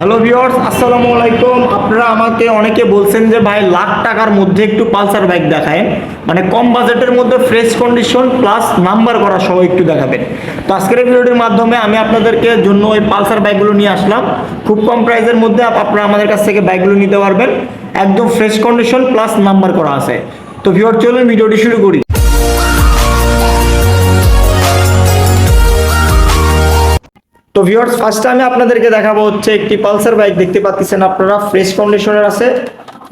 Hello viewers আসসালামু আলাইকুম। আপনারা আমাকে অনেকে বলছেন যে, ভাই, লাখ টাকার মধ্যে একটু পালসার বাইক দেখায়। মানে কম বাজেটের মধ্যে ফ্রেশ কন্ডিশন প্লাস নাম্বার করা সহ একটু দেখাবেন। তো আজকের এই ভিডিওটির মাধ্যমে আমি আপনাদেরকে জন্য ওই পালসার বাইকগুলো নিয়ে আসলাম। খুব কম প্রাইসের মধ্যে আপনারা আমাদের কাছ থেকে বাইকগুলো নিতে পারবেন। একদম ফ্রেশ কন্ডিশন প্লাস নাম্বার করা আছে। তো ভিউয়ার চলুন ভিডিওটি শুরু করি। তো ভিউয়ার্স ফার্স্টে আমি আপনাদেরকে দেখাবো হচ্ছে একটি পালসার বাইক দেখতে পাচ্ছেন আপনারা। ফ্রেশ কন্ডিশনের আছে।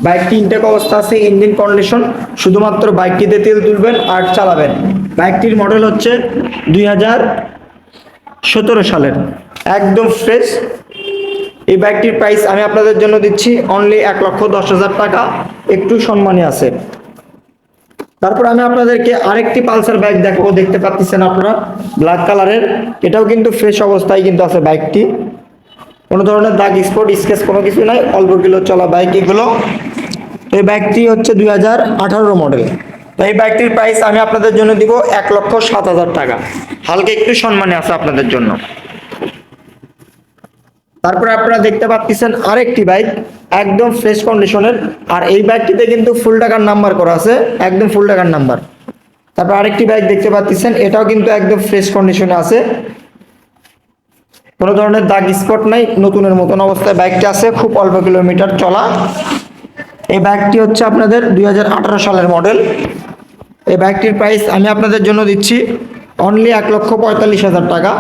বাইকটি ইনটেক অবস্থা আছে ইঞ্জিন কন্ডিশন শুধুমাত্র বাইকটিতে তেল তুলবেন আর চালাবেন। বাইকটির মডেল হচ্ছে দুই হাজার সতেরো সালের। একদম ফ্রেশ এই বাইকটির প্রাইস আমি আপনাদের জন্য দিচ্ছি অনলি এক লক্ষ দশ হাজার টাকা। একটু সম্মানী আছে। তারপর আমি আপনাদেরকে আরেকটি পালসার বাইক দেখাবো, দেখতে পাচ্ছেন আপনারা, ব্ল্যাক কালারের। এটাও কিন্তু ফ্রেশ অবস্থায় কিন্তু আছে বাইকটি। কোনো ধরনের দাগ, স্পট, স্কেচ কোনো কিছু নাই, অল্প কিলো চলা বাইক এগুলো। এই বাইকটি হচ্ছে দুই হাজার আঠারো মডেল। তো এই বাইকটির প্রাইস আমি আপনাদের জন্য দিব এক লক্ষ সাত হাজার টাকা। হালকা একটু সম্মানে আছে আপনাদের জন্য। তারপরে আপনারা দেখতে পাচ্ছেন আরেকটি বাইক। একদম ফ্রেশ কন্ডিশনের আর এই বাইকটিতে কিন্তু ফুল টাকার নাম্বার করা আছে। একদম ফুল টাকার নাম্বার তারপর আরেকটি বাইক দেখতে পাচ্ছেন, এটাও কিন্তু একদম ফ্রেশ কন্ডিশনে আছে। কোনো ধরনের দাগ স্পট নাই, নতুনের মতন অবস্থায় বাইকটি আছে, খুব অল্প কিলোমিটার চলা। এই বাইকটি হচ্ছে আপনাদের দুই হাজার আঠারো সালের মডেল এই বাইকটির প্রাইস আমি আপনাদের জন্য দিচ্ছি অনলি এক লক্ষ পঁয়তাল্লিশ হাজার টাকা।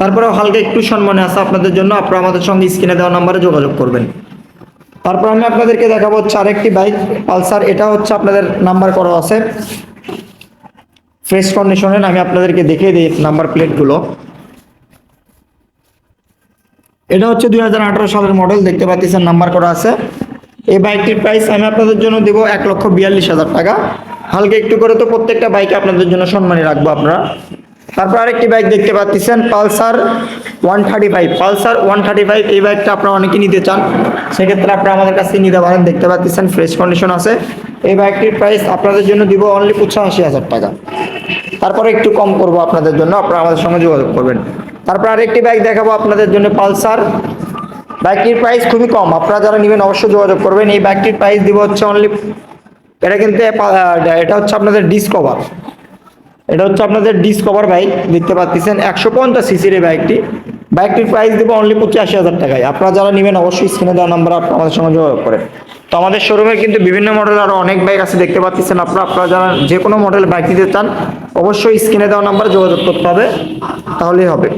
তারপরেও হালকা একটু সম্মানে আছে আপনাদের জন্য। আপনারা আমাদের সঙ্গে স্ক্রিনে দেওয়া নাম্বারে যোগাযোগ করবেন। তারপর আমি আপনাদেরকে দেখাবো হচ্ছে আরেকটি বাইক, পালসার। এটা হচ্ছে আপনাদের নাম্বার করা আছে। ফ্রেশ কন্ডিশনের আমি আপনাদেরকে দেখিয়ে দিই নাম্বার প্লেটগুলো। এটা হচ্ছে দুই হাজার আঠারো সালের মডেল, দেখতে পাচ্ছেন নাম্বার করা আছে। এই বাইকটির প্রাইস আমি আপনাদের জন্য দেবো এক লক্ষ বিয়াল্লিশ হাজার টাকা। হালকা একটু করে তো প্রত্যেকটা বাইকে আপনাদের জন্য সম্মানী রাখব আপনারা। তারপর আরেকটি বাইক দেখতে পাচ্ছেন, Pulsar one thirty five. Pulsar one thirty five, এই বাইকটা আপনারা অনেকে নিতে চান। সেক্ষেত্রে আপনারা আমাদের কাছ নিতে পারেন, দেখতে পাচ্ছেন ফ্রেশ কন্ডিশন আছে। এই বাইকটির প্রাইস আপনাদের জন্য দিব অনলি পঁচাশি হাজার টাকা। তারপরে একটু কম করব আপনাদের জন্য, আপনারা আমাদের সঙ্গে যোগাযোগ করবেন। তারপর আরেকটি বাইক দেখাবো আপনাদের জন্য, পালসার। বাইকটির প্রাইস খুবই কম, আপনারা যারা নেবেন অবশ্যই যোগাযোগ করবেন। এই বাইকটির প্রাইস দিব হচ্ছে অনলি এটা কিন্তু, এটা হচ্ছে আপনাদের ডিসকভার এটা হচ্ছে আপনাদের ডিসকভার বাইক দেখতে পাচ্ছেন, একশো পঞ্চাশ সিসির এই বাইকটি বাইকটির প্রাইস দেবো অনলি পঁচাশি হাজার টাকায়। আপনারা যারা নেবেন, অবশ্যই স্ক্রিনে দেওয়া নাম্বার আমাদের সঙ্গে যোগাযোগ করেন তো আমাদের শোরুমে কিন্তু বিভিন্ন মডেল আরও অনেক বাইক আছে, দেখতে পাচ্ছেন আপনারা। আপনারা যারা যে কোনো মডেল বাইক নিতে চান, অবশ্যই স্ক্রিনে দেওয়া নাম্বার যোগাযোগ করতে হবে। তাহলেই হবে।